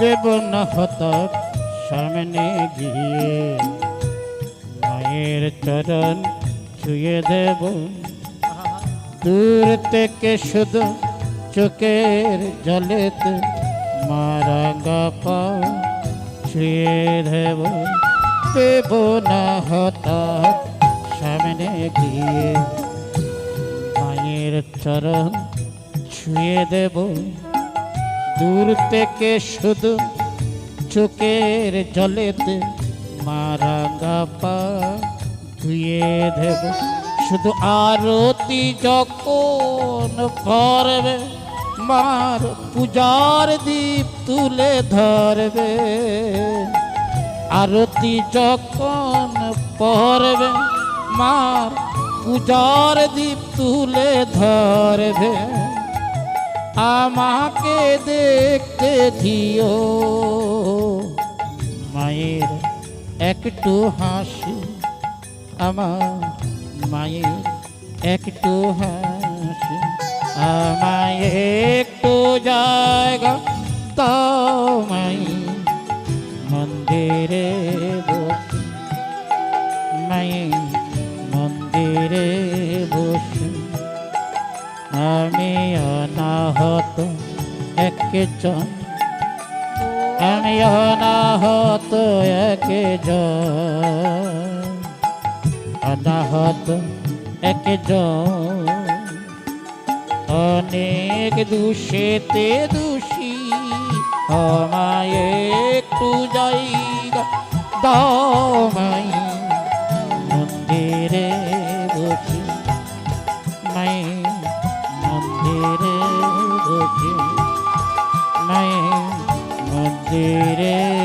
দেব না হতাক সামনে গিয়ে। মায়ের চরণ ছুঁয়ে দেব। দূর থেকে শুধু চোখের জলেতে মারাঙ্গা পা ছুঁয়ে দেব। দেব না হতাক সামনে গিয়ে। মায়ের চরণ ছুঁয়ে দেব। দূর থেকে শুধু চোখের জলেতে মারাঙ্গা পা ধুয়ে দেব। শুধু আরতি যখন করবে, মার পূজার দীপ তুলে ধরবে। আরতি যখন পড়বে, মার পূজার দীপ তুলে ধরবে। আমাকে দেখতে দিও। মায়ের একটু হাসি, আমার মায়ের একটু হাসি, আমায় একটু জায়গা তাও মাই মন্দিরে আমি অনাহত একজন। আমি অনাহত একজন। অনাহত একজন। অনেক দোষেতে দোষী আমায় বসে মন্দিরে